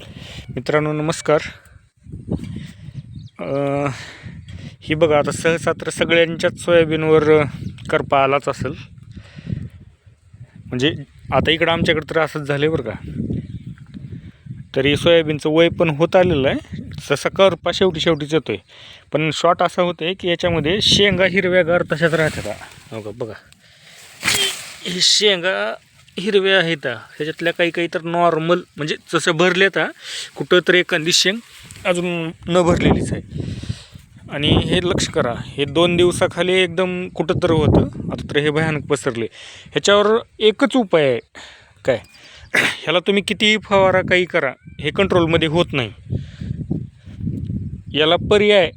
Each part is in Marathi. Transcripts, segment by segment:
मित्रांनो नमस्कार. ही बघा आता सहसा तर सगळ्यांच्याच सोयाबीनवर करपा आलाच असेल. म्हणजे आता इकडं आमच्याकडं तर असंच झालं बरं का. तरी सोयाबीनचं वय पण होत आलेलं आहे. तसा करपा शेवटी शेवटीच येतो आहे पण शॉट असा होतं आहे की याच्यामध्ये शेंगा हिरव्यागार तशाच राहतात. हो का? बघा. हे शेंगा हिरव्या आहेत. त्याच्यातल्या ह्याच्यातल्या काही काही तर नॉर्मल म्हणजे जसं भरल्यात हा, कुठं तर एखादी शेंग अजून न भरलेलीच आहे. आणि हे लक्ष करा हे दोन दिवसाखाली एकदम कुठं तर होतं. आता तर हे भयानक पसरले. ह्याच्यावर एकच उपाय आहे. काय? ह्याला तुम्ही कितीही फवारा काही करा हे कंट्रोलमध्ये होत नाही. याला पर्याय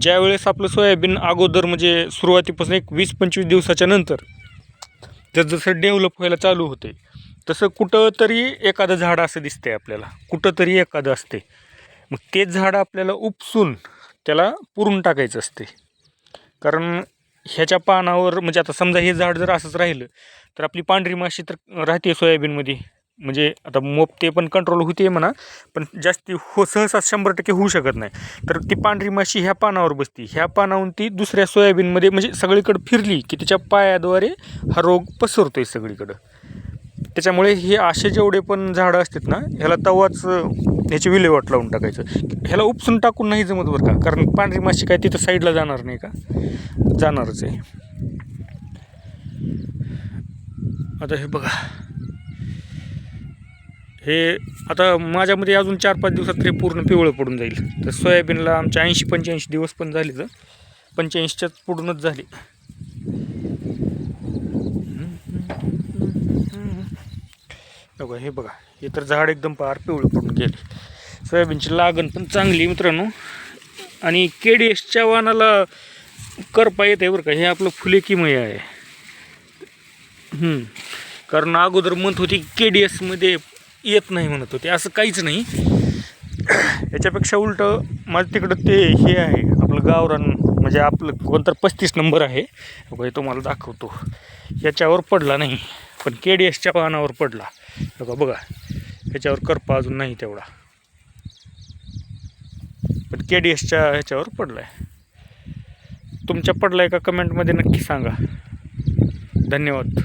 ज्यावेळेस आपलं सोयाबीन अगोदर म्हणजे सुरुवातीपासून एक वीस पंचवीस दिवसाच्या नंतर जसं जसं डेव्हलप व्हायला चालू होते तसं कुठं तरी एखादं झाड असं दिसते आपल्याला. कुठं तरी एखादं असते मग तेच झाड आपल्याला उपसून त्याला पुरून टाकायचं असते कारण ह्याच्या पानावर म्हणजे आता समजा हे झाड जर असंच राहिलं तर आपली पांढरी माशी तर राहते सोयाबीनमध्ये. म्हणजे आता मोप ते पण कंट्रोल होते म्हणा पण जास्ती हो सहसा शंभर टक्के होऊ शकत नाही. तर ती पांढरी माशी ह्या पानावर बसती. ह्या पानाहून ती दुसऱ्या सोयाबीनमध्ये म्हणजे सगळीकडं फिरली की तिच्या पायाद्वारे हा रोग पसरतो आहे सगळीकडं. त्याच्यामुळे हे असे जेवढे पण झाडं असतात ना ह्याला तवाच ह्याची विल्हेवाट लावून टाकायचं. ह्याला उपसून टाकून नाही जमत बरं का कारण पांढरी माशी काय तिथं साईडला जाणार नाही का? जाणारच आहे. आता हे बघा. हे आता माझ्यामध्ये अजून चार पाच दिवसात तरी पूर्ण पिवळं पडून जाईल. तर सोयाबीनला आमच्या ऐंशी पंच्याऐंशी दिवस पण झाले तर पंच्याऐंशीच्याच पुढूनच झाली. बघा हे बघा हे तर झाड एकदम पार पिवळं पडून गेले. सोयाबीनची लागण पण चांगली मित्रांनो. आणि केडीएसच्या वाहनाला करपा येते बरं का हे आपलं फुले किमय आहे कारण अगोदर म्हणत होती के डी एसमध्ये येत नाही म्हणत होते. असं काहीच नाही. याच्यापेक्षा उलटं माझं तिकडं ते हे आहे आपलं गावरान म्हणजे आपलं कोणतर पस्तीस नंबर आहे. बघा तुम्हाला दाखवतो. याच्यावर पडला नाही पण के डी एसच्या पानावर पडला. बघा बघा. याच्यावर करपा अजून नाही तेवढा. पण के डी एसच्या ह्याच्यावर पडला आहे तुमच्या पडला आहे का कमेंटमध्ये नक्की सांगा. धन्यवाद.